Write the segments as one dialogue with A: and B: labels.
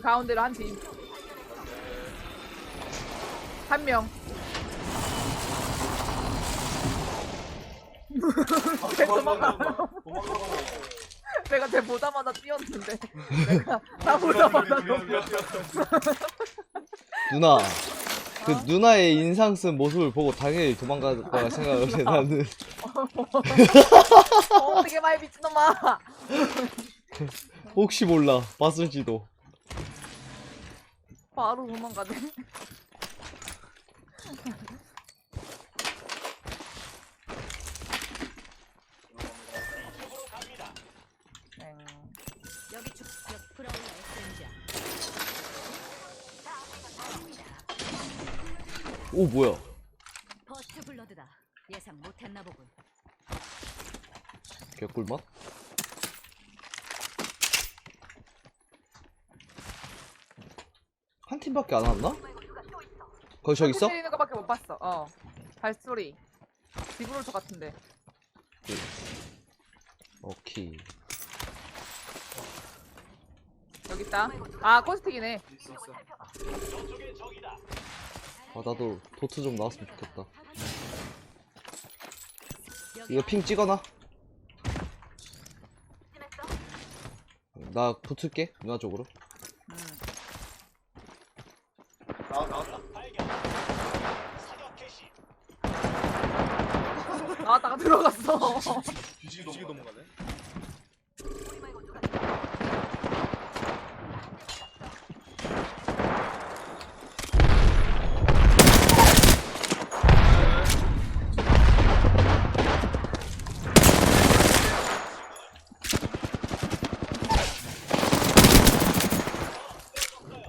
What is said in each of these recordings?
A: 가운데로 한 팀. 한 명. 쟤 도망가. 내가 쟤 보자마자 뛰었는데. 내가 나 보자마자
B: 누나 그 누나의 인상 쓴 모습을 보고 당연히 도망갈 거라 생각을 해 나는
A: 어, 어떻게 말 미친놈아.
B: 혹시 몰라 봤을지도
A: 바로 도망가네.
C: 여기 SMG야.
B: 오 뭐야
C: 버스트 블러드다. 예상 못했나 보군.
B: 개꿀맛 팀밖에 안 왔나? 거기 저기 있어?
A: 때리는 거밖에 못 봤어. 어. 발소리. 디브롤터 같은데.
B: 오케이
A: 여기 있다. 아, 코스틱이네.
B: 아 나도 도트 좀 나왔으면 좋겠다 이거 핑 찍어놔 나 붙을게 누나 쪽으로
A: 음. 나왔다가 들어갔어.
D: 뒤지기 넘어가네.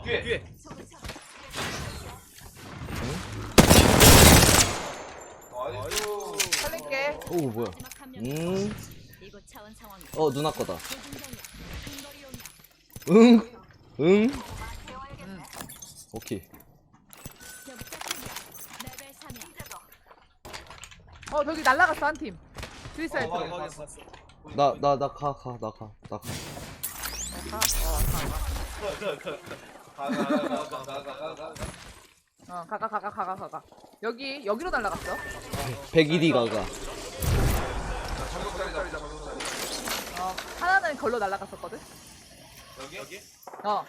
D: 뒤에 뒤에. 아이고.
A: 살릴게.
B: 오 뭐야. 음. 어 누나 거다. 응? 응?
A: 음.
B: 오케이
C: 저기 짝꿍이야. 레벨 3이야.
A: 어, 저기 날라갔어, 한 팀. 스위스에
D: 어.
B: 나 나 나 가 가 나 가 나가
A: 어, 가가, 가가, 가가, 가가. 여기, 여기로 날라갔어.
B: 101이 가가
D: 자리 장벽자리.
A: 어, 하나는 걸로 날라갔었거든.
D: 여기? 여기?
A: 어.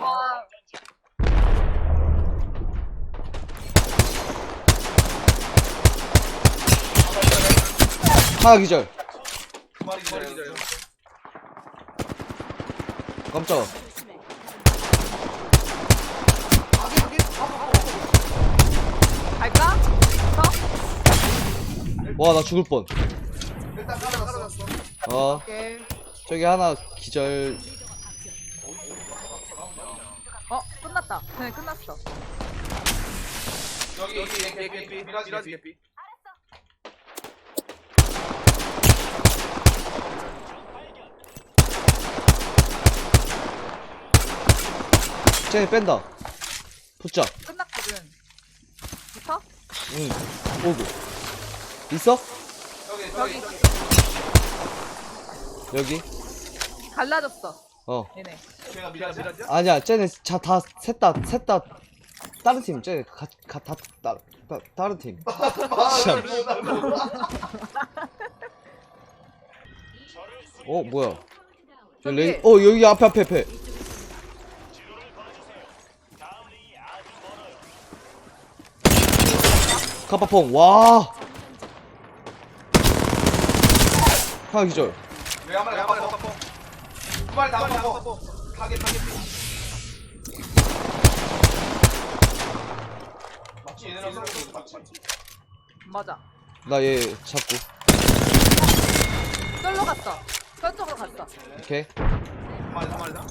A: 와,
B: 하나 기절
D: 두 마리 기다려.
B: 깜짝아.
A: 어, 어, 어. 갈까? 어?
B: 와나 죽을 뻔.
D: 어,
A: 오케이.
B: 저기 하나 기절
A: 어, 끝났다. 네, 끝났어.
D: 여기 여기 여기 여기 미라지 미라지 개피.
B: 쟤네 뺀다 붙자
A: 끝났거든. 붙어?
B: 응 오고 있어?
D: 여기
A: 저기.
B: 여기
A: 갈라졌어.
B: 어
A: 얘네.
D: 제가 미라지 미라지.
B: 아니야 쟤네 자다셋다셋다 다른 팀 쟤네 가다 다, 다, 다른 팀 참. 어 뭐야
A: 저기.
B: 레이 어 여기 앞에 앞에 앞에 카파퐁 와 하나 기절
D: 왜 한마리 한마리 더 덮어. 두 마리 다 덮어. 타겟 타겟. 맞지 얘네랑 싸우는 거 맞지?
A: 맞아.
B: 나 얘 잡고
A: 썰로 갔어. 저쪽으로 갔어.
B: 오케이
D: 두 마리 두 마리 다.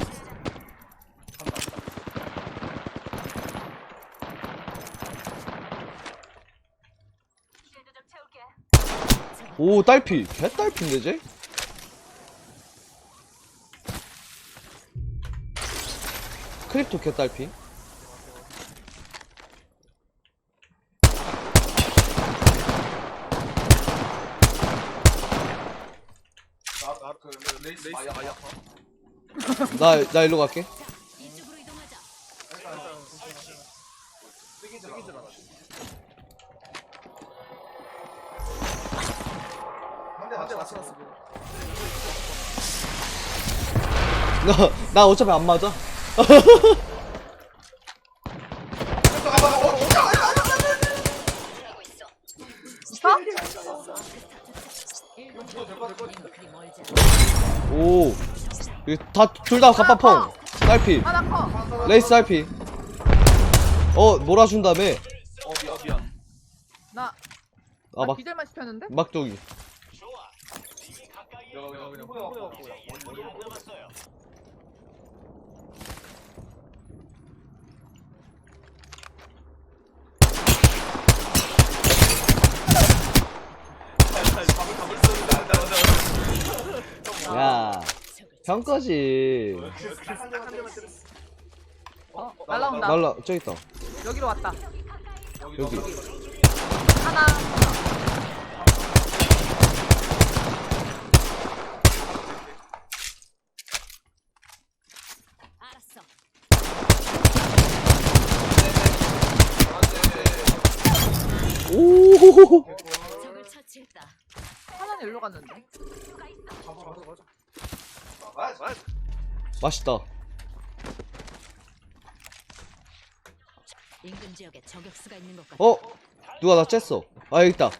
B: 오 딸피. 개딸피인데 쟤? 크립토 개딸피.
D: 나, 나 그 아,
B: 일로 갈게. 나, 나 어차피 안 맞아. 오. 다, 둘 다 갑바펑. 딸피.
A: 커.
B: 레이스 딸피. 어, 몰아준 다음에.
D: 어 미안 미안
A: 나,
B: 아,
A: 나
B: 막,
A: 기절만 시켰는데?
B: 막도기.
D: 내가 그냥 그냥 뿌려갖고
B: 야. 형 거지.
A: 어, 날라온다.
B: 날라, 저기 있다.
A: 여기로 왔다.
B: 여기.
A: 하나.
C: 알았어.
B: 오.
C: 적을 처치했다.
A: 하나는 일로 갔는데.
B: 맛있다.
C: 인근 지역에 저격수가 있는 것 같아.
B: 어? 누가 나 쬐어. 아, 여기 있다.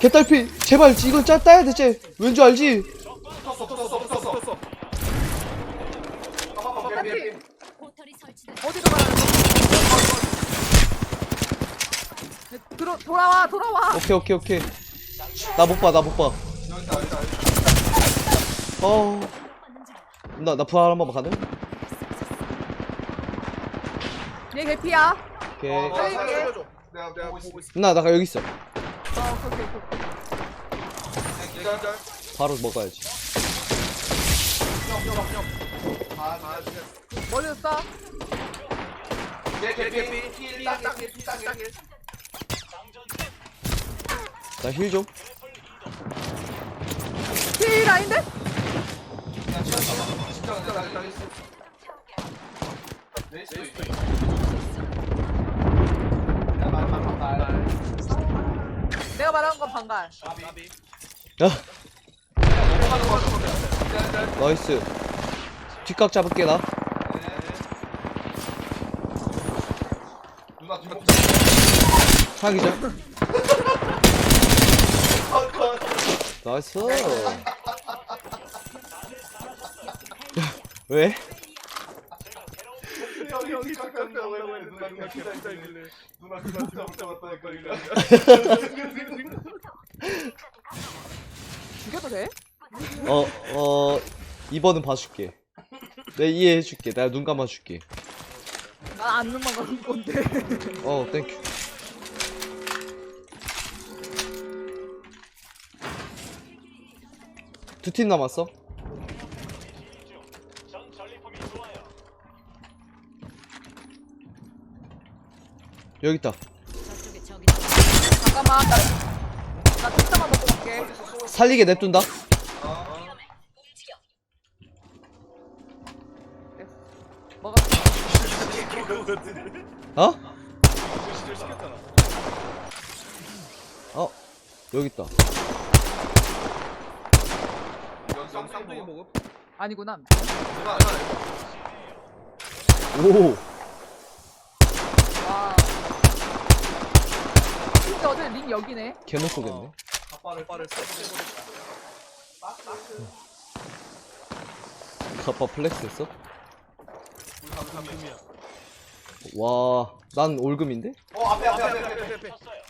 B: 개딸피! 제발, 이건 짜, 따야 돼, 쟤. 왠줄 알지?
D: 붙었어 붙었어 붙었어 붙었어
A: 딸피.
C: 포털이 설치돼.
A: 어디로 가는 거야? 들어, 돌아와, 돌아와.
B: 오케이, 오케이, 오케이. 나 못 봐, 나 못 봐. 어. 나, 나 부활 한 번만 가능?
A: 얘 개피야.
B: 오케이.
D: 어. 살려줘 내가 내가 보고 있어
B: 나, 나 여기 있어.
A: 어, 오케이, 오케이, 오케이.
D: 기절
B: 바로 먹어야지.
D: 아
A: 머리를 써.
D: 얘 개피 필딱필딱필딱필
B: 나 힐 좀.
D: 레이스도 있어 내가 말한 건. 나비
B: 야, 나이스. 뒷각 잡을게, 나. 차기자. 나이스. 왜?
D: 형이 형이 깎았다고 했는데 누나 그냥 기다리길래 누나 그만 잡을 잡았다 했거든요
A: 죽여도 돼?
B: 어, 어, 이번은 봐줄게. 내 이해해줄게. 내가 눈 감아줄게.
A: 난안 눈만 가는 건데.
B: 어, 땡큐. 두 팀 남았어. 여기 있다.
A: 잠깐만. 나, 나 특사만 먹고 갈게.
B: 살리게 냅둔다.
A: 먹어.
B: 어? 어, 여기 있다.
D: 쌍둥이 먹음?
A: 아니구나.
D: 누나
B: 오,
A: 와. 진짜 어제 링 여기네.
B: 개못 쏘겠네.
D: 아빠를 빠를 써
B: 아빠 플렉스 했어? 와, 난 올금인데?
D: 어 앞에 앞에 앞에 앞에 앞에 어얘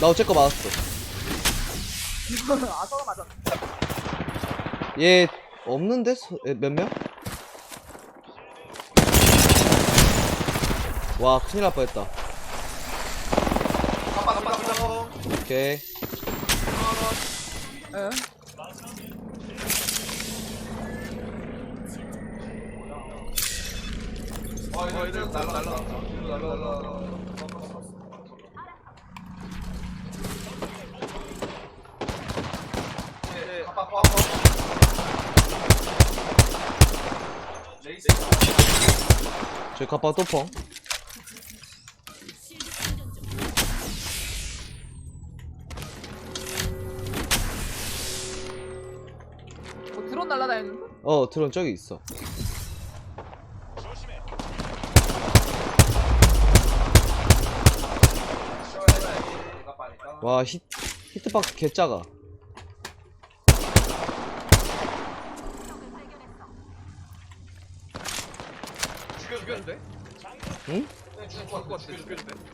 B: 나 어째 거 맞았어.
A: 아서가 맞아.
B: 얘 없는데? 서- 에, 몇 명? 와 큰일 날 뻔했다
D: 아빠 아빠 아빠
B: 오케이
A: 응.
D: 어,
B: 저 갑바 또펑
A: 뭐 드론 날라다니는 거?
B: 어 드론 저기 있어. 와 히, 히트박스 개짜가 응?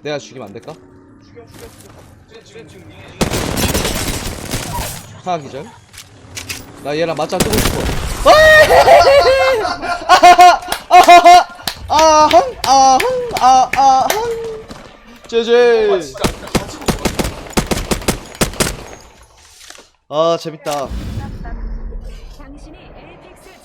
B: 내가 죽이면 안 될까? 하나 기절 나 얘랑 맞짱 뜨고 싶어
D: 아하아하아아아아아아 제제 oh,
B: 아 재밌다.
C: 당신이 에이펙스